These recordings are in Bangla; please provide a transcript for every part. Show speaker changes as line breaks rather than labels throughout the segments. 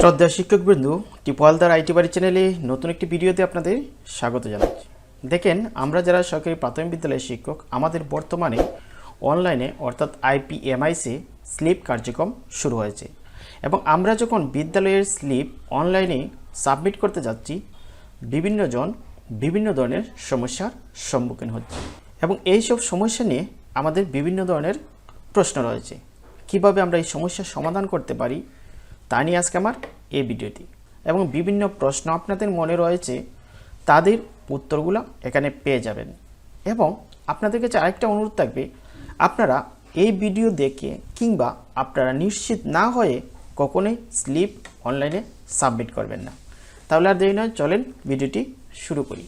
শ্রদ্ধা শিক্ষকবৃন্দু, টিপওয়ালদার আইটি বাড়ি চ্যানেলে নতুন একটি ভিডিওতে আপনাদের স্বাগত জানাচ্ছি। দেখেন, আমরা যারা সরকারি প্রাথমিক বিদ্যালয়ের শিক্ষক, আমাদের বর্তমানে অনলাইনে, অর্থাৎ আইপিএমআইসি স্লিপ কার্যক্রম শুরু হয়েছে। এবং আমরা যখন বিদ্যালয়ের স্লিপ অনলাইনে সাবমিট করতে যাচ্ছি, বিভিন্ন জন বিভিন্ন ধরনের সমস্যার সম্মুখীন হচ্ছে। এবং এই সব সমস্যা নিয়ে আমাদের বিভিন্ন ধরনের প্রশ্ন রয়েছে। কীভাবে আমরা এই সমস্যার সমাধান করতে পারি? তা নিয়ে আজকে আমার এই ভিডিওটি। এবং বিভিন্ন প্রশ্ন আপনাদের মনে রয়েছে, তাদের উত্তরগুলো এখানে পেয়ে যাবেন। এবং আপনাদের কাছে আরেকটা অনুরোধ থাকবে, আপনারা এই ভিডিও দেখে কিংবা আপনারা নিশ্চিত না হয়ে কখনোই স্লিপ অনলাইনে সাবমিট করবেন না। তাহলে আর দেরি নয়, চলেন ভিডিওটি শুরু করি।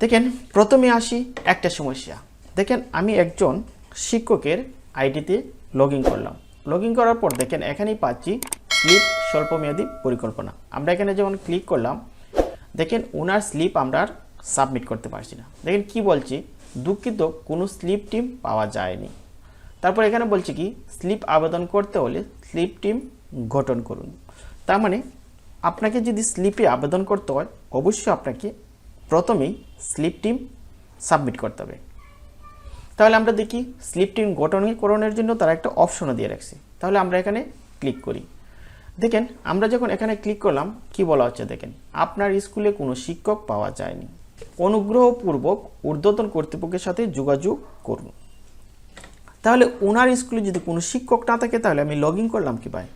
দেখেন, প্রথমে আসি একটা সমস্যা। দেখেন, আমি একজন শিক্ষকের আইডিতে লগ করলাম। লগ করার পর দেখেন, এখানেই পাচ্ছি স্লিপ স্বল্পমেয়াদী পরিকল্পনা। আমরা এখানে যখন ক্লিক করলাম, দেখেন ওনার স্লিপ আমরা সাবমিট করতে পারছি না। দেখেন কি বলছি? দুঃখিত, কোনো স্লিপ টিম পাওয়া যায়নি। তারপর এখানে বলছে কি? স্লিপ আবেদন করতে হলে স্লিপ টিম গঠন করুন। তার মানে আপনাকে যদি স্লিপে আবেদন করতে হয়, অবশ্যই আপনাকে প্রথমেই স্লিপ টিম সাবমিট করতে হবে। তাহলে আমরা দেখি, স্লিপ টিম গঠনীকরণের জন্য তারা একটা অপশনও দিয়ে রাখছে। তাহলে আমরা এখানে ক্লিক করি। দেখেন, আমরা যখন এখানে ক্লিক করলাম, কি বলা হচ্ছে দেখেন, আপনার স্কুলে কোনো শিক্ষক পাওয়া যায়নি। অনুগ্রহপূর্বক ঊর্ধ্বতন কর্তৃপক্ষের সাথে যোগাযোগ করুন। তাহলে ওনার স্কুলে যদি কোনো শিক্ষক না থাকে, তাহলে আমি লগ ইন করলাম কি ভাই?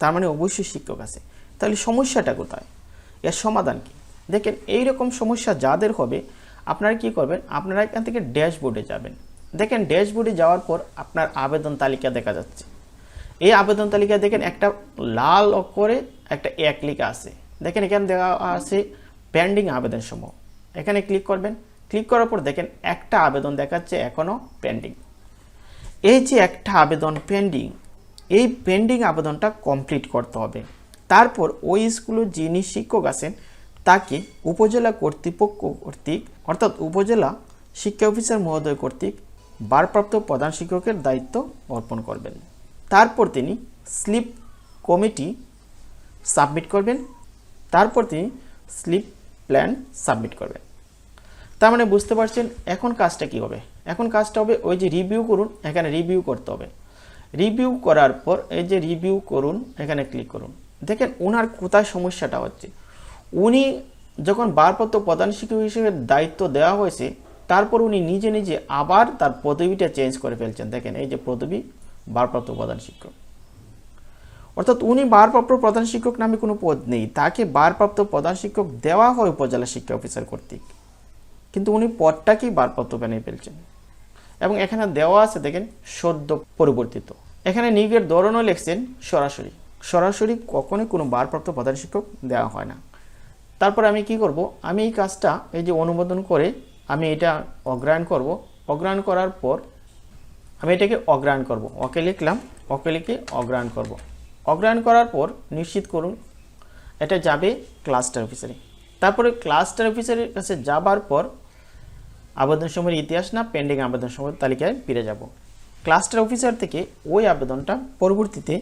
তার মানে অবশ্যই শিক্ষক আছে। তাহলে সমস্যাটা কোথায়? এর সমাধান কি? দেখেন এই রকম সমস্যা যাদের হবে, আপনারা কি করবেন? আপনারা এখান থেকে ড্যাশবোর্ডে যাবেন। দেখেন, ড্যাশবোর্ডে যাওয়ার পর আপনার আবেদন তালিকা দেখা যাচ্ছে। এই আবেদন তালিকায় দেখেন একটা লাল অক্ষরে একটা এক লেখা আছে। দেখেন এখানে দেওয়া আছে পেন্ডিং আবেদন সমূহ এখানে ক্লিক করবেন। ক্লিক করার পর দেখেন একটা আবেদন দেখাচ্ছে এখনও পেন্ডিং এই যে একটা আবেদন পেন্ডিং এই পেন্ডিং আবেদনটা কমপ্লিট করতে হবে। তারপর ওই স্কুলের যিনি শিক্ষক আছেন, তাকে উপজেলা কর্তৃপক্ষ কর্তৃক, অর্থাৎ উপজেলা শিক্ষা অফিসার মহোদয় কর্তৃক ভারপ্রাপ্ত প্রধান শিক্ষকের দায়িত্ব অর্পণ করবেন। তারপর তিনি স্লিপ কমিটি সাবমিট করবেন, তারপর তিনি স্লিপ প্ল্যান সাবমিট করবেন। তার মানে বুঝতে পারছেন এখন কাজটা কি হবে? এখন কাজটা হবে ওই যে রিভিউ করুন, এখানে রিভিউ করতে হবে। রিভিউ করার পর এই যে রিভিউ করুন, এখানে ক্লিক করুন। দেখেন ওনার কোথায় সমস্যাটা হচ্ছে। উনি যখন ভারপ্রাপ্ত প্রধান শিক্ষক হিসেবে দায়িত্ব দেওয়া হয়েছে, তারপর উনি নিজে নিজে আবার তার পদবিটা চেঞ্জ করে ফেলছেন। দেখেন এই যে পদবি ভারপ্রাপ্ত প্রধান শিক্ষক। অর্থাৎ উনি ভারপ্রাপ্ত প্রধান শিক্ষক নামে কোনো পদ নেই। তাকে ভারপ্রাপ্ত প্রধান শিক্ষক দেওয়া হয় উপজেলা শিক্ষা অফিসার কর্তৃক। কিন্তু উনি পদটাকেই ভারপ্রাপ্ত বানিয়ে ফেলছেন। এবং এখানে দেওয়া আছে, দেখেন, সদ্য পরিবর্তিত। এখানে নিয়োগের ধরনও লিখছেন সরাসরি। সরাসরি কখনোই কোনো ভারপ্রাপ্ত প্রধান শিক্ষক দেওয়া হয় না। তারপর আমি কি করব? আমি এই কাজটা, এই যে অনুমোদন করে আমি এটা অগ্রায়ণ করব। অগ্রায়ণ করার পর আমি এটাকে অগ্রায়ণ করব। ওকে লিখলাম, ওকে লিখে অগ্রায়ণ করব। অগ্রায়ণ করার পর নিশ্চিত করুন, এটা যাবে ক্লাস্টার অফিসারে তারপরে ক্লাস্টার অফিসারের কাছে যাবার পর আবেদন সময়ের ইতিহাস না পেন্ডিং আবেদন সময়ের তালিকায় ফিরে যাব। ক্লাস্টার অফিসার থেকে ওই আবেদনটা পরবর্তীতে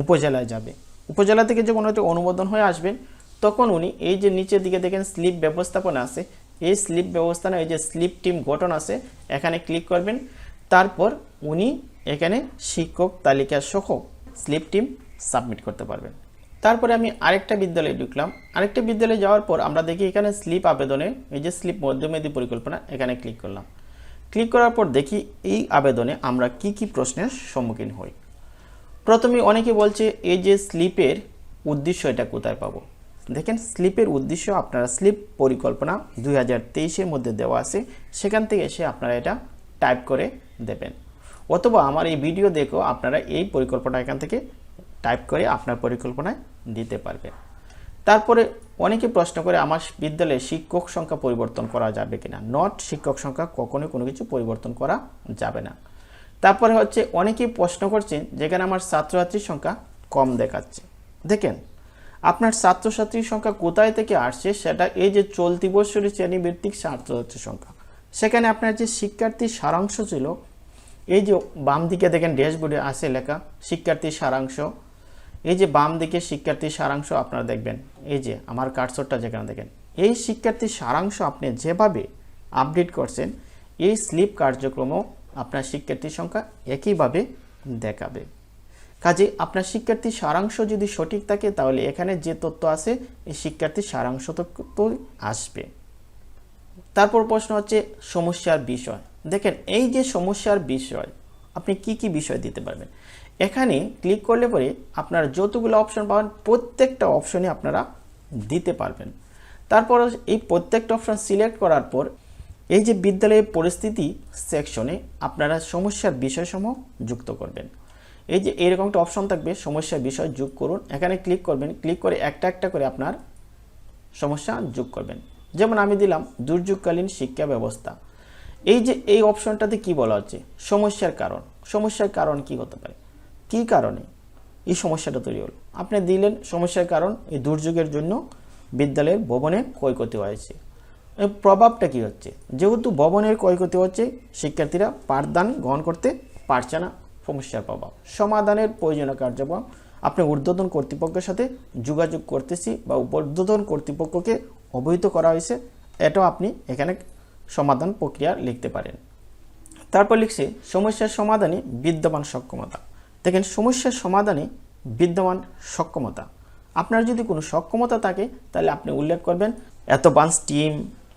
উপজেলায় যাবে। উপজেলা থেকে যখন ওটা অনুমোদন হয়ে আসবেন তখন উনি এই যে নিচের দিকে দেখেন স্লিপ ব্যবস্থাপনা আছে, এই স্লিপ ব্যবস্থাপনা, এই যে স্লিপ টিম গঠন আছে, এখানে ক্লিক করবেন। তারপর উনি এখানে শিক্ষক, তালিকা সহ স্লিপ টিম সাবমিট করতে পারবেন। তারপরে আমি আরেকটা বিদ্যালয়ে ঢুকলাম। আরেকটা বিদ্যালয়ে যাওয়ার পর আমরা দেখি এখানে স্লিপ আবেদনে, এই যে স্লিপ মধ্যমেয়াদী পরিকল্পনা, এখানে ক্লিক করলাম। ক্লিক করার পর দেখি এই আবেদনে আমরা কি কি প্রশ্নের সম্মুখীন হই। প্রথমে অনেকে বলছে, এই যে স্লিপের উদ্দেশ্য এটা কোথায় পাবো? দেখেন, স্লিপের উদ্দেশ্য আপনারা স্লিপ পরিকল্পনা দুই হাজার মধ্যে দেওয়া আছে। সেখান থেকে এসে আপনারা এটা টাইপ করে দেবেন। অথবা আমার এই ভিডিও দেখেও আপনারা এই পরিকল্পনা এখান থেকে টাইপ করে আপনার পরিকল্পনায় দিতে পারবেন তারপরে অনেকে প্রশ্ন করে, আমার বিদ্যালয়ে শিক্ষক সংখ্যা পরিবর্তন করা যাবে কিনা? নট শিক্ষক সংখ্যা কখনোই কোনো কিছু পরিবর্তন করা যাবে না। তারপরে হচ্ছে, অনেকেই প্রশ্ন করছেন, যেখানে আমার ছাত্রছাত্রীর সংখ্যা কম দেখাচ্ছে। দেখেন, আপনার ছাত্রছাত্রীর সংখ্যা কোথায় থেকে আসছে, সেটা এই যে চলতি বছরের শ্রেণীভিত্তিক ছাত্রছাত্রীর সংখ্যা। সেখানে আপনার যে শিক্ষার্থীর সারাংশ ছিল এই যে বাম দিকে দেখেন ড্যাশবোর্ডে আছে লেখা শিক্ষার্থীর সারাংশ। এই যে বাম দিকে শিক্ষার্থীর সারাংশ আপনারা দেখবেন, এই যে আমার কার্সরটা যেখানে দেখেন। এই শিক্ষার্থীর সারাংশ আপনি যেভাবে আপডেট করছেন, এই স্লিপ কার্যক্রমও আপনার শিক্ষার্থীর সংখ্যা একইভাবে দেখাবে। কাজে আপনার শিক্ষার্থীর সারাংশ যদি সঠিক থাকে, তাহলে এখানে যে তথ্য আছে, এই শিক্ষার্থীর সারাংশ তথ্য আসবে। তারপর প্রশ্ন হচ্ছে সমস্যার বিষয়। দেখেন, এই যে সমস্যার বিষয়, আপনি কি কি বিষয় দিতে পারবেন? এখানে ক্লিক করলে পরে আপনার যতগুলো অপশন পাবেন, প্রত্যেকটা অপশনে আপনারা দিতে পারবেন। তারপর এই প্রত্যেকটা অপশন সিলেক্ট করার পর, এই যে বিদ্যালয়ের পরিস্থিতি সেকশনে আপনারা সমস্যার বিষয়সমূহ যুক্ত করবেন। এই যে এরকম একটা অপশন থাকবে, সমস্যার বিষয় যোগ করুন। এখানে ক্লিক করবেন ক্লিক করে একটা একটা করে আপনার সমস্যা যোগ করবেন। যেমন আমি দিলাম, দুর্যোগকালীন শিক্ষা ব্যবস্থা। এই যে এই অপশনটাতে কি বলা হচ্ছে? সমস্যার কারণ। সমস্যার কারণ কি হতে পারে? কি কারণে এই সমস্যাটা তৈরি হলো? আপনি দিলেন সমস্যার কারণ, এই দুর্যোগের জন্য বিদ্যালয়ের ভবনে ক্ষয়ক্ষতি হয়েছে। এর প্রভাবটা কি হচ্ছে? যেহেতু ভবনের ক্ষয়ক্ষতি হচ্ছে, শিক্ষার্থীরা পাঠদান গ্রহণ করতে পারছে না। সমস্যার প্রভাব। সমাধানের প্রয়োজনীয় কার্যক্রম আপনি ঊর্ধ্বতন কর্তৃপক্ষের সাথে যোগাযোগ করতেছি বা ঊর্ধ্বতন কর্তৃপক্ষকে অবহিত করা হয়েছে। এটাও আপনি এখানে সমাধান প্রক্রিয়া লিখতে পারেন। তারপর লিখছে, সমস্যার সমাধানে বিদ্যমান সক্ষমতা। দেখেন, সমস্যার সমাধানে বিদ্যমান সক্ষমতা। আপনার যদি কোনো সক্ষমতা থাকে, তাহলে আপনি উল্লেখ করবেন এত বান্স টিম।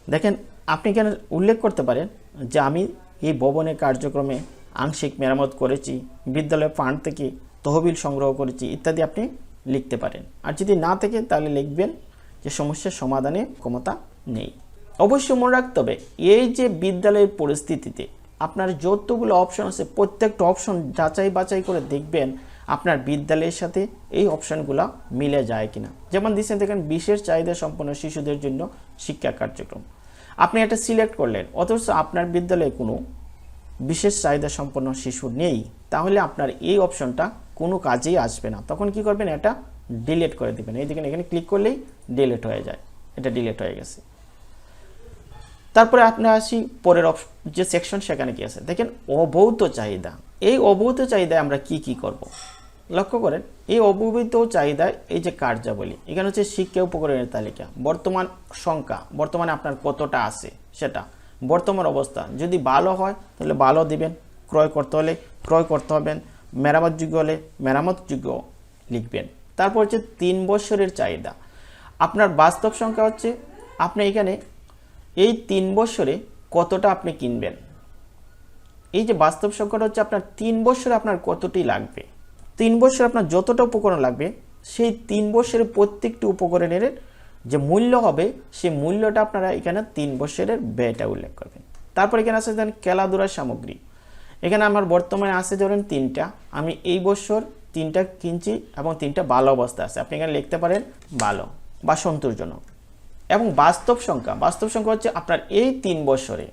দেখেন, আপনি কেন উল্লেখ করতে পারেন যে আমি এই ভবনের কার্যক্রমে আংশিক মেরামত করেছি, বিদ্যালয় ফান্ড থেকে তহবিল সংগ্রহ করেছি, ইত্যাদি আপনি লিখতে পারেন। আর যদি না থাকে, তাহলে লিখবেন যে সমস্যার সমাধানে ক্ষমতা নেই। অবশ্যই মনে রাখতে হবে, এই যে বিদ্যালয়ের পরিস্থিতিতে আপনার যতগুলো অপশন আছে, প্রত্যেকটা অপশন যাচাই বাছাই করে দেখবেন আপনার বিদ্যালয়ের সাথে এই অপশনগুলো মিলে যায় কিনা। যেমন দিচ্ছেন দেখেন, বিশেষ চাহিদা সম্পন্ন শিশুদের জন্য শিক্ষা কার্যক্রম। আপনি এটা সিলেক্ট করলেন, অথচ আপনার বিদ্যালয়ে কোনো বিশেষ চাহিদা সম্পন্ন শিশু নেই, তাহলে আপনার এই অপশনটা কোনো কাজেই আসবে না। তখন কি করবেন, এটা ডিলিট করে দেবেন। এই দেখেন, এখানে ক্লিক করলেই ডিলিট হয়ে যায়, এটা ডিলিট হয়ে গেছে। তারপরে আপনি আসি পরের যে সেকশন সেখানে কি আছে? দেখেন অবৌত চাহিদা। এই অবৌত চাহিদায় আমরা কি কি করব। লক্ষ্য করেন, এই অবহিত চাহিদায় এই যে কার্যাবলী, এখানে হচ্ছে শিক্ষা উপকরণের তালিকা। বর্তমান সংখ্যা, বর্তমানে আপনার কতটা আছে সেটা। বর্তমান অবস্থা, যদি ভালো হয় তাহলে ভালো দিবেন, ক্রয় করতে হলে ক্রয় করতে হবেন, মেরামতযোগ্য হলে মেরামতযোগ্য লিখবেন। তারপর হচ্ছে তিন বছরের চাহিদা। আপনার বাস্তব সংখ্যা হচ্ছে, আপনি এখানে এই তিন বছরে কতটা আপনি কিনবেন? এই যে বাস্তব সংখ্যাটা হচ্ছে আপনার তিন বছরে আপনার কতটি লাগবে? তিন বছরে আপনার যতটা উপকরণ লাগবে, সেই তিন বছরের প্রত্যেকটি উপকরণের যে মূল্য হবে, সেই মূল্যটা আপনারা এখানে তিন বছরের ব্যয়টা উল্লেখ করবেন। তারপর এখানে আছে ধরেন খেলাধুলার সামগ্রী। এখানে আমার বর্তমানে আছে ধরেন তিনটা। আমি এই বছর তিনটা কিনছি এবং তিনটা ভালো অবস্থা আছে। আপনি এখানে লিখতে পারেন ভালো বা সন্তোষজনক। এবং বাস্তব সংখ্যা বাস্তব সংখ্যা হচ্ছে আপনার এই তিন বছরে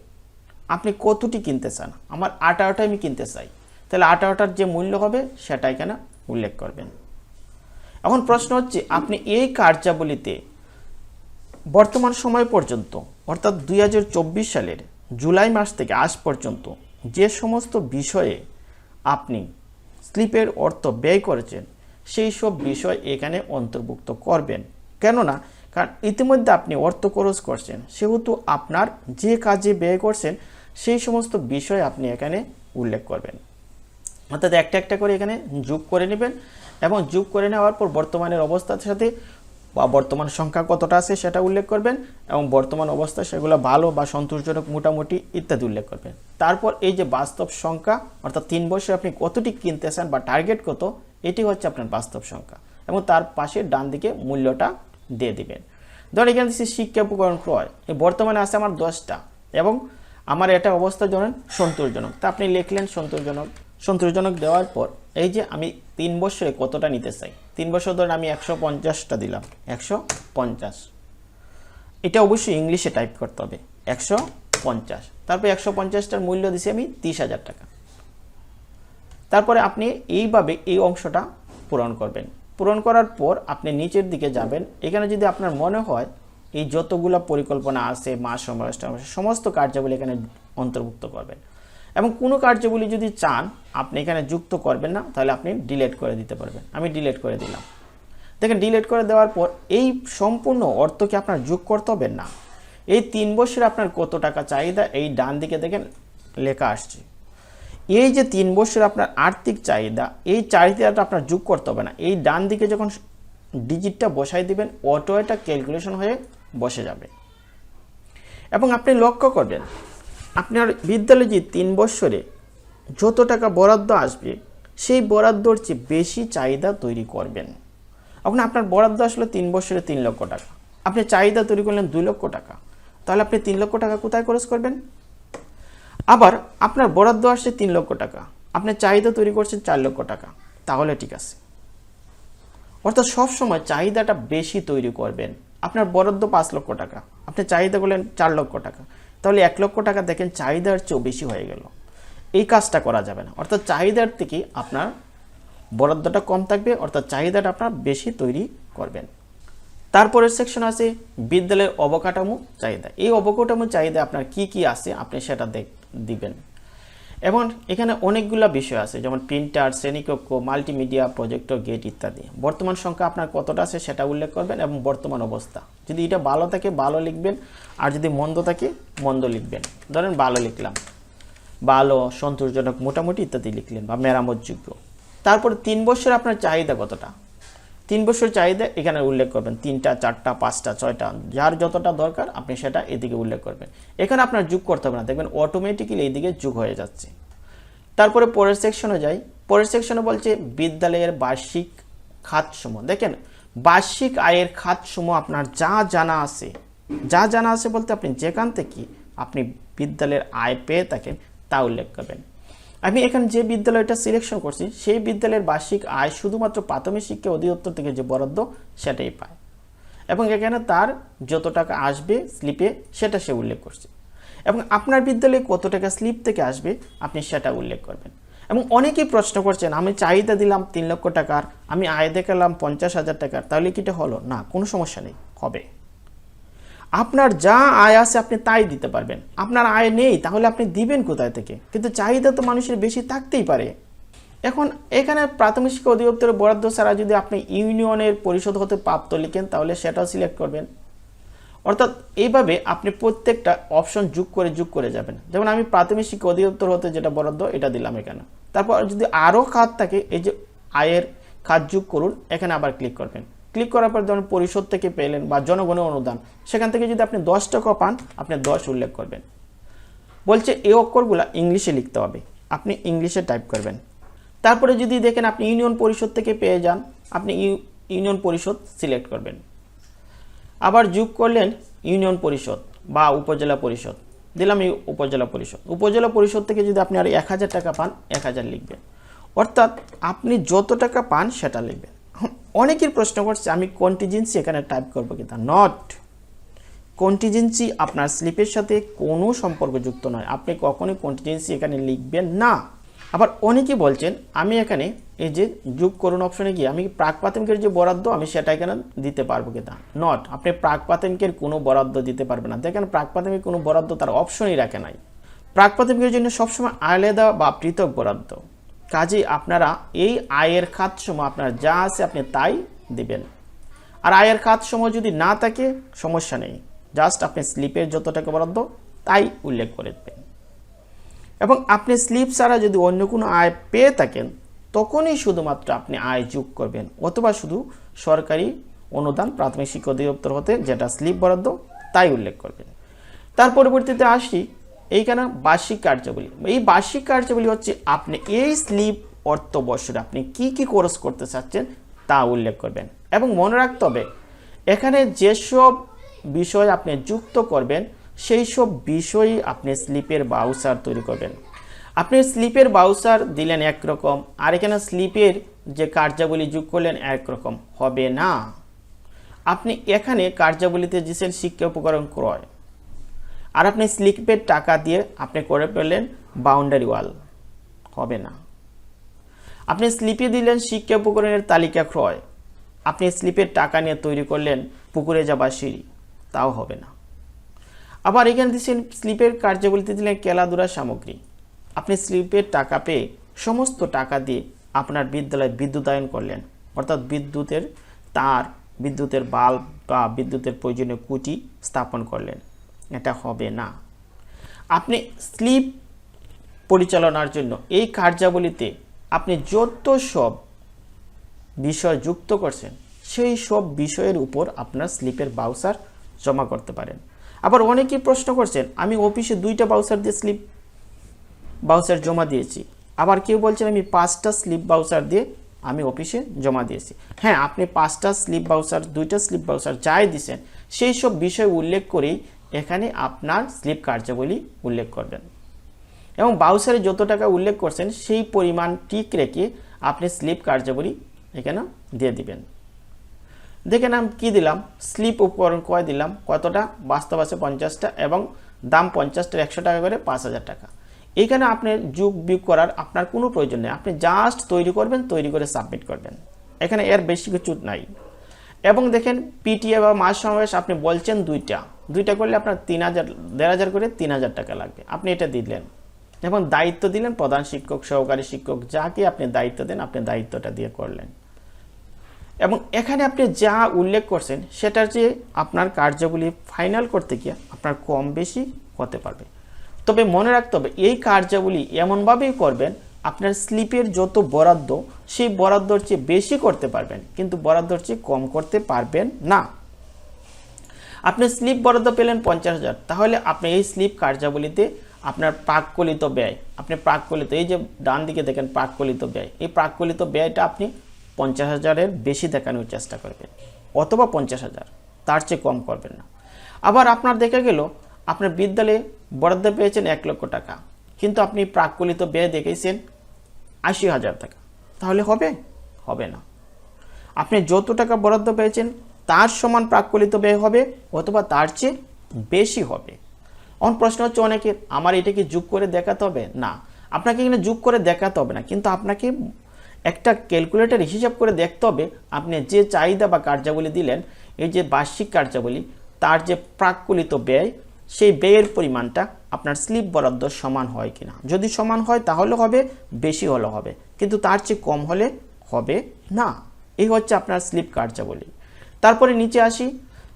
আপনি কতটি কিনতে চান? আমার আঠারোটা আমি কিনতে চাই। তাহলে আঠারোটার যে মূল্য হবে সেটা এখানে উল্লেখ করবেন? এখন প্রশ্ন হচ্ছে, আপনি এই কার্যাবলীতে বর্তমান সময় পর্যন্ত, অর্থাৎ দুই হাজার চব্বিশ সালের জুলাই মাস থেকে আজ পর্যন্ত, যে সমস্ত বিষয়ে আপনি স্লিপের অর্থ ব্যয় করেছেন, সেই সব বিষয় এখানে অন্তর্ভুক্ত করবেন। কেননা কারণ ইতিমধ্যে আপনি অর্থ খরচ করছেন, সেহেতু আপনার যে কাজে ব্যয় করছেন, সেই সমস্ত বিষয় আপনি এখানে উল্লেখ করবেন। অর্থাৎ একটা একটা করে এখানে যোগ করে নেবেন এবং যোগ করে নেওয়ার পর বর্তমানের অবস্থার সাথে বা বর্তমান সংখ্যা কতটা আছে সেটা উল্লেখ করবেন এবং বর্তমান অবস্থা সেগুলো ভালো বা সন্তোষজনক মোটামুটি ইত্যাদি উল্লেখ করবেন। তারপর এই যে বাস্তব সংখ্যা, অর্থাৎ তিন বছরে আপনি কতটি কিনতে চান বা টার্গেট কত, এটি হচ্ছে আপনার বাস্তব সংখ্যা এবং তার পাশে ডান দিকে মূল্যটা দিয়ে দিবেন। ধর এখানে দিচ্ছি শিক্ষা উপকরণ ক্রয়। এই বর্তমানে আছে আমার দশটা এবং আমার এটা অবস্থা ধরেন সন্তোষজনক। তা আপনি লিখলেন সন্তোষজনক। সন্তোষজনক দেওয়ার পর এই যে আমি তিন বছরে কতটা নিতে চাই? তিন বছর ধরে আমি একশো পঞ্চাশটা দিলাম। একশো পঞ্চাশ। এটা অবশ্যই ইংলিশে টাইপ করতে হবে। একশো পঞ্চাশ। তারপরে একশো পঞ্চাশটার মূল্য দিছি আমি তিরিশ হাজার টাকা। তারপরে আপনি এইভাবে এই অংশটা পূরণ করবেন। পূরণ করার পর আপনি নিচের দিকে যাবেন। এখানে যদি আপনার মনে হয় এই যতগুলো পরিকল্পনা আছে মাস সময় সমস্ত কার্যাবলী এখানে অন্তর্ভুক্ত করবেন। এবং কোনো কার্যাবলী যদি চান, আপনি এখানে যুক্ত করবেন না, তাহলে আপনি ডিলেট করে দিতে পারবেন। আমি ডিলেট করে দিলাম। দেখেন, ডিলেট করে দেওয়ার পর এই সম্পূর্ণ অর্থকে আপনার যোগ করতে হবে না। এই তিন বছরে আপনার কত টাকা চাহিদা, এই ডান দিকে দেখেন লেখা আসছে। এই যে তিন বছর আপনার আর্থিক চাহিদা, এই চাহিদাটা আপনার যোগ করতে হবে না। এই ডান দিকে যখন ডিজিটটা বসাই দিবেন অটো এটা ক্যালকুলেশন হয়ে বসে যাবে। এবং আপনি লক্ষ্য করবেন, আপনার বিদ্যালয়ে যে তিন বছরে যত টাকা বরাদ্দ আসবে, সেই বরাদ্দর চেয়ে বেশি চাহিদা তৈরি করবেন। এখন আপনার বরাদ্দ আসলে তিন বছরে তিন লক্ষ টাকা। আপনি চাহিদা তৈরি করলেন দুই লক্ষ টাকা। তাহলে আপনি তিন লক্ষ টাকা কোথায় খরচ করবেন? আবার আপনার বরাদ্দ আসছে তিন লক্ষ টাকা। আপনি চাহিদা তৈরি করছেন চার লক্ষ টাকা। তাহলে ঠিক আছে। অর্থাৎ সবসময় চাহিদাটা বেশি তৈরি করবেন। আপনার বরাদ্দ পাঁচ লক্ষ টাকা। আপনি চাহিদা করলেন চার লক্ষ টাকা। তাহলে এক লক্ষ টাকা দেখেন চাহিদার চেয়েও বেশি হয়ে গেল। এই কাজটা করা যাবে না। অর্থাৎ চাহিদার থেকে আপনার বরাদ্দটা কম থাকবে। অর্থাৎ চাহিদাটা আপনার বেশি তৈরি করবেন। তারপরের সেকশন আছে বিদ্যালয়ের অবকাঠামো চাহিদা। এই অবকাঠামো চাহিদা আপনার কি কি আছে? আপনি সেটা দেখ দিবেন। এবং এখানে অনেকগুলো বিষয় আছে, যেমন প্রিন্টার, শ্রেণীকক্ষ, মাল্টিমিডিয়া, প্রজেক্টর, গেট ইত্যাদি। বর্তমান সংখ্যা আপনার কতটা আছে সেটা উল্লেখ করবেন এবং বর্তমান অবস্থা। যদি এটা ভালো থাকে, ভালো লিখবেন, আর যদি মন্দ থাকে, মন্দ লিখবেন। ধরেন ভালো লিখলাম। ভালো, সন্তোষজনক, মোটামুটি ইত্যাদি লিখলেন বা মেরামতযোগ্য। তারপরে তিন বছর আপনার চাহিদা কতটা? তিন বছর চাহিদা এখানে উল্লেখ করবেন, তিনটা, চারটা, পাঁচটা, ছয়টা, যার যতটা দরকার আপনি সেটা এদিকে উল্লেখ করবেন। এখানে আপনার যোগ করতে হবে না, দেখবেন অটোমেটিক্যালি এইদিকে যোগ হয়ে যাচ্ছে। তারপরে পরের সেকশনে যাই। পরের সেকশনে বলছে বিদ্যালয়ের বার্ষিক খাতসমূহ। দেখেন, বার্ষিক আয়ের খাতসমূহ আপনার যা জানা আছে, যা জানা আছে বলতে আপনি যেখান থেকে আপনি বিদ্যালয়ের আয় পেয়ে থাকেন তা উল্লেখ করবেন। আমি এখানে যে বিদ্যালয়টা সিলেকশন করছি, সেই বিদ্যালয়ের বার্ষিক আয় শুধুমাত্র প্রাথমিক শিক্ষা অধিদপ্তর থেকে যে বরাদ্দ, সেটাই পায়। এবং এখানে তার যত টাকা আসবে স্লিপে সেটা সে উল্লেখ করছে। এবং আপনার বিদ্যালয়ে কত টাকা স্লিপ থেকে আসবে, আপনি সেটা উল্লেখ করবেন। এবং অনেকেই প্রশ্ন করছেন, আমি চাহিদা দিলাম তিন লক্ষ টাকার, আমি আয় দেখালাম পঞ্চাশ হাজার টাকার, তাহলে কি এটা হলো? না, কোনো সমস্যা নেই, হবে। আপনার যা আয় আছে আপনি তাই দিতে পারবেন। আপনার আয় নেই, তাহলে আপনি দিবেন কোথায় থেকে? কিন্তু চাহিদা তো মানুষের বেশি থাকতেই পারে। এখন এখানে প্রাথমিক শিক্ষা অধিদপ্তরের বরাদ্দ ছাড়া যদি আপনি ইউনিয়নের পরিষদ হতে প্রাপ্ত লিখেন, তাহলে সেটাও সিলেক্ট করবেন। অর্থাৎ এইভাবে আপনি প্রত্যেকটা অপশন যোগ করে যোগ করে যাবেন। যেমন আমি প্রাথমিক শিক্ষা অধিদপ্তর হতে যেটা বরাদ্দ, এটা দিলাম এখানে। তারপর যদি আরও খাত থাকে, এই যে আয়ের খাত যোগ করুন, এখানে আবার ক্লিক করবেন। ক্লিক করার পর যেমন পরিষদ থেকে পেলেন বা জনগণের অনুদান, সেখান থেকে যদি আপনি দশ টাকা পান, আপনি দশ উল্লেখ করবেন। বলছে এই অক্ষরগুলো ইংলিশে লিখতে হবে। আপনি ইংলিশে টাইপ করবেন। তারপরে যদি দেখেন আপনি ইউনিয়ন পরিষদ থেকে পেয়ে যান, আপনি ইউ- ইউনিয়ন পরিষদ সিলেক্ট করবেন। আবার যোগ করলেন ইউনিয়ন পরিষদ বা উপজেলা পরিষদ। দিলাম এই উপজেলা পরিষদ। উপজেলা পরিষদ থেকে যদি আপনি আর এক হাজার টাকা পান, এক হাজার লিখবেন। অর্থাৎ আপনি যত টাকা পান, সেটা লিখবেন। অনেকের প্রশ্ন করছে, আমি কন্টিজেন্সি এখানে টাইপ করব কিনা নট কন্টিজেন্সি আপনার স্লিপের সাথে কোনো সম্পর্কযুক্ত নয়। আপনি কখনোই কন্টিজেন্সি এখানে লিখবেন না। আবার অনেকে বলছেন, আমি এখানে এই যে যোগ করুন অপশনে গিয়ে, আমি প্রাক প্রাথমিকের যে বরাদ্দ, আমি সেটা এখানে দিতে পারব কিনা নট আপনি প্রাক প্রাথমিকের কোনো বরাদ্দ দিতে পারবেন না। দেখেন, প্রাক প্রাথমিক কোনো বরাদ্দ তার অপশনই রাখে নাই। প্রাক প্রাথমিকের জন্য সবসময় আলাদা বা পৃথক বরাদ্দ। কাজেই আপনারা এই আয়ের খাত সময় আপনার যা আছে আপনি তাই দিবেন। আর আয়ের খাত সময় যদি না থাকে, সমস্যা নেই। জাস্ট আপনি স্লিপের যত টাকা বরাদ্দ, তাই উল্লেখ করে দেবেন। এবং আপনি স্লিপ ছাড়া যদি অন্য কোনো আয় পেয়ে থাকেন, তখনই শুধুমাত্র আপনি আয় যোগ করবেন। অথবা শুধু সরকারি অনুদান, প্রাথমিক শিক্ষা অধিদপ্তর হতে যেটা স্লিপ বরাদ্দ, তাই উল্লেখ করবেন। তার পরবর্তীতে আসি এইখানে বার্ষিক কার্যাবলী। এই বার্ষিক কার্যাবলী হচ্ছে আপনি এই স্লিপ অর্থ বছরে আপনি কি কি কোর্স করতে চাচ্ছেন তা উল্লেখ করবেন। এবং মনে রাখতে হবে, এখানে যেসব বিষয় আপনি যুক্ত করবেন সেই সব বিষয়ই আপনি স্লিপের বাউসার তৈরি করবেন। আপনি স্লিপের বাউসার দিলেন একরকম, আর এখানে স্লিপের যে কার্যাবলী যোগ করলেন একরকম, হবে না। আপনি এখানে কার্যাবলীতে দিয়েছেন শিক্ষা উপকরণ ক্রয়। আর আপনি স্লিপের টাকা দিয়ে আপনি করে পেলেন বাউন্ডারি ওয়াল হবে না। আপনি স্লিপে দিলেন শিক্ষা উপকরণের তালিকা ক্রয়। আপনি স্লিপের টাকা নিয়ে তৈরি করলেন পুকুরে যাবার সিঁড়ি। তাও হবে না। আবার এখানে দিচ্ছেন স্লিপের কার্যাবলীতে দিলেন খেলাধুলার সামগ্রী। আপনি স্লিপের টাকা পেয়ে সমস্ত টাকা দিয়ে আপনার বিদ্যালয়ে বিদ্যুতায়ন করলেন। অর্থাৎ বিদ্যুতের তার, বিদ্যুতের বাল্ব বা বিদ্যুতের প্রয়োজনীয় কুটি স্থাপন করলেন। এটা হবে না। আপনি স্লিপ পরিচালনার জন্য এই কার্যাবলীতে আপনি যত সব বিষয় যুক্ত করছেন, সেই সব বিষয়ের উপর আপনার স্লিপের বাউসার জমা করতে পারেন। আবার অনেকেই প্রশ্ন করছেন, আমি অফিসে দুইটা বাউসার দিয়ে স্লিপ বাউসার জমা দিয়েছি। আবার কেউ বলছেন, আমি পাঁচটা স্লিপ বাউসার দিয়ে আমি অফিসে জমা দিয়েছি। হ্যাঁ আপনি পাঁচটা স্লিপ বাউসার, দুইটা স্লিপ বাউসার যাই দিছেন, সেই সব বিষয় উল্লেখ করেই এখানে আপনার স্লিপ কার্যাবলী উল্লেখ করবেন। এবং বাউসারে যত টাকা উল্লেখ করছেন, সেই পরিমাণ ঠিক রেখে আপনি স্লিপ কার্যাবলী এখানে দিয়ে দিবেন। দেখেন আমি কী দিলাম? স্লিপ উপকরণ কয় দিলাম? কতটা? বাস্তব আছে পঞ্চাশটা এবং দাম পঞ্চাশটার একশো টাকা করে পাঁচ হাজার টাকা। এখানে আপনি যুগ বিয়োগ করার আপনার কোনো প্রয়োজন নেই। আপনি জাস্ট তৈরি করবেন, তৈরি করে সাবমিট করবেন। এখানে এর বেশি কিছু নাই। এবং দেখেন, পিটিএ বা মাস সমাবেশ আপনি বলছেন দুইটা। দুইটা করলে আপনার তিন হাজার, দেড় হাজার করে তিন হাজার টাকা লাগবে। আপনি এটা দিলেন। এবং দায়িত্ব দিলেন প্রধান শিক্ষক, সহকারী শিক্ষক, যাকে আপনি দায়িত্ব দেন, আপনি দায়িত্বটা দিয়ে করলেন। এবং এখানে আপনি যা উল্লেখ করছেন, সেটার যে আপনার কার্যগুলি ফাইনাল করতে গিয়ে আপনার কম বেশি হতে পারবে। তবে মনে রাখতে হবে, এই কার্যাবলী এমনভাবেই করবেন, আপনার স্লিপের যত বরাদ্দ, সেই বরাদ্দর চেয়ে বেশি করতে পারবেন, কিন্তু বরাদ্দর চেয়ে কম করতে পারবেন না। আপনি স্লিপ বরাদ্দ পেলেন পঞ্চাশ হাজার, তাহলে আপনি এই স্লিপ কার্যাবলীতে আপনার প্রাককলিত ব্যয়, আপনি প্রাককলিত, এই যে ডান দিকে দেখেন প্রাককলিত ব্যয়, এই প্রাককলিত ব্যয়টা আপনি পঞ্চাশ হাজারের বেশি দেখানোর চেষ্টা করবেন, অথবা পঞ্চাশ হাজার, তার চেয়ে কম করবেন না। আবার আপনার দেখা গেল, আপনার বিদ্যালয়ে বরাদ্দ পেয়েছেন এক লক্ষ টাকা, কিন্তু আপনি প্রাককলিত ব্যয় দেখেছেন আশি হাজার টাকা, তাহলে হবে? হবে না। আপনি যত টাকা বরাদ্দ পেয়েছেন তার সমান প্রাককলিত ব্যয় হবে অথবা তার চেয়ে বেশি হবে। অন প্রশ্ন হচ্ছে অনেকের আমার এটাকে যোগ করে দেখাতে হবে? না। আপনাকে এখানে যোগ করে দেখাতে হবে না। কিন্তু আপনাকে একটা ক্যালকুলেটর হিসাব করে দেখতে হবে। আপনি যে চাহিদা বা কার্যাবলী দিলেন, এই যে বার্ষিক কার্যাবলী, তার যে প্রাককলিত ব্যয়, সেই ব্যয়ের পরিমাণটা আপনার স্লিপ বরাদ্দ সমান হয় কিনা। যদি সমান হয়, তাহলে হবে, বেশি হলে হবে। কিন্তু তার চেয়ে কম হলে হবে না। এই হচ্ছে আপনার স্লিপ কার্যাবলী। তারপরে নিচে আসি।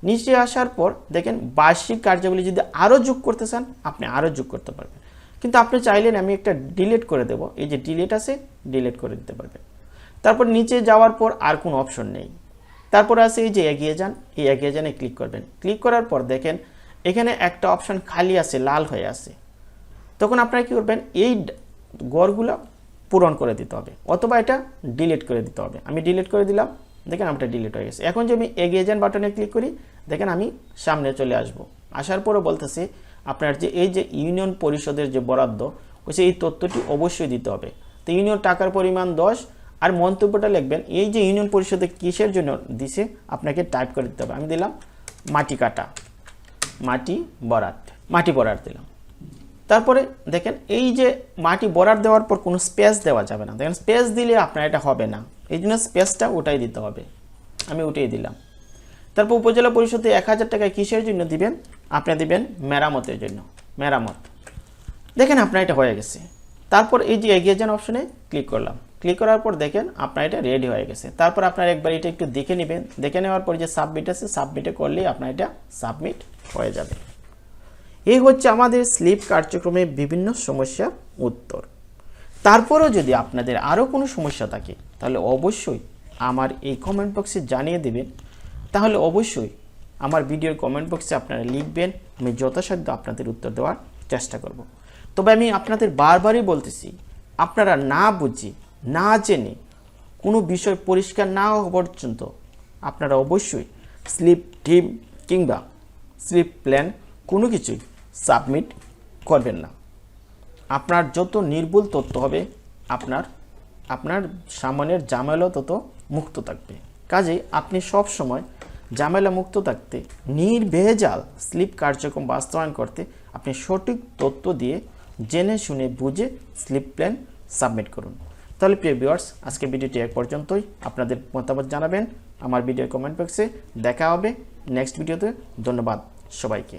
নিচে আসার পর দেখেন বার্ষিক কার্যাবলী যদি আরও যোগ করতে চান, আপনি আরও যোগ করতে পারবেন। কিন্তু আপনি চাইলেন আমি একটা ডিলিট করে দেব। এই যে ডিলিট আছে ডিলিট করে দিতে পারবেন। তারপর নিচে যাওয়ার পর আর কোনো অপশন নেই। তারপর আছে এই যে এগিয়ে যান। এই এগিয়ে যানে ক্লিক করবেন। ক্লিক করার পর দেখেন এখানে একটা অপশন খালি আছে, লাল হয়ে আছে। তখন আপনারা কী করবেন? এই গড়গুলো পূরণ করে দিতে হবে। অথবা এটা ডিলিট করে দিতে হবে। আমি ডিলিট করে দিলাম। দেখেন আমারটা ডিলিট হয়ে গেছে। এখন যে আমি এগিয়ে বাটনে ক্লিক করি, দেখেন আমি সামনে চলে আসব। আসার পরে বলতেছি, আপনার যে এই যে ইউনিয়ন পরিষদের যে বরাদ্দ হচ্ছে এই তথ্যটি অবশ্যই দিতে হবে। তো ইউনিয়ন টাকার পরিমাণ দশ, আর মন্তব্যটা লিখবেন, এই যে ইউনিয়ন পরিষদে কিসের জন্য দিছে, আপনাকে টাইপ করে দিতে হবে। আমি দিলাম, মাটি কাটা, মাটি বরাট মাটি বরাট দিলাম। তারপরে দেখেন, এই যে মাটি বরাট দেওয়ার পর কোনো স্পেস দেওয়া যাবে না। দেখেন স্পেস দিলে আপনার এটা হবে না। এই জন্য স্পেসটা ওটাই দিতে হবে। আমি উঠিয়ে দিলাম। তারপর উপজেলা পরিষদে এক হাজার টাকা কিসের জন্য দিবেন? আপনি দিবেন মেরামতের জন্য। মেরামত। দেখেন আপনার এটা হয়ে গেছে। তারপর এই যে এগিয়ে যান অপশনে ক্লিক করলাম। ক্লিক করার পর দেখেন আপনার এটা রেডি হয়ে গেছে। তারপর আপনার একবার এটা একটু দেখে নেবেন। দেখে নেওয়ার পর যে সাবমিট আছে সাবমিটে করলেই আপনার এটা সাবমিট হয়ে যাবে। এই হচ্ছে আমাদের স্লিপ কার্যক্রমে বিভিন্ন সমস্যার উত্তর। তারপরেও যদি আপনাদের আরও কোনো সমস্যা থাকে, তাহলে অবশ্যই আমার এই কমেন্ট বক্সে জানিয়ে দেবেন। তাহলে অবশ্যই আমার ভিডিওর কমেন্ট বক্সে আপনারা লিখবেন, আমি যথাসাধ্য আপনাদের উত্তর দেওয়ার চেষ্টা করব। তবে আমি আপনাদের বারবারই বলতেছি, আপনারা না বুঝি, না জেনে কোনো বিষয় পরিষ্কার না হওয়া পর্যন্ত আপনারা অবশ্যই স্লিপ টিম কিংবা স্লিপ প্ল্যান কোনো কিছুই সাবমিট করবেন না। আপনার যত নির্ভুল তথ্য হবে, আপনার আপনার সামনের জামেলা তত মুক্ত থাকবে। কাজেই আপনি সব সময় ঝামেলা মুক্ত থাকতে, নির্ভেজাল স্লিপ কার্যক্রম বাস্তবায়ন করতে আপনি সঠিক তথ্য দিয়ে জেনে শুনে বুঝে স্লিপ প্ল্যান সাবমিট করুন। তাহলে প্রিয় ভিউয়ার্স আজকে ভিডিওটি এক পর্যন্তই। আপনাদের মতামত জানাবেন আমার ভিডিও কমেন্ট বক্সে দেখা হবে নেক্সট ভিডিওতে ধন্যবাদ সবাইকে।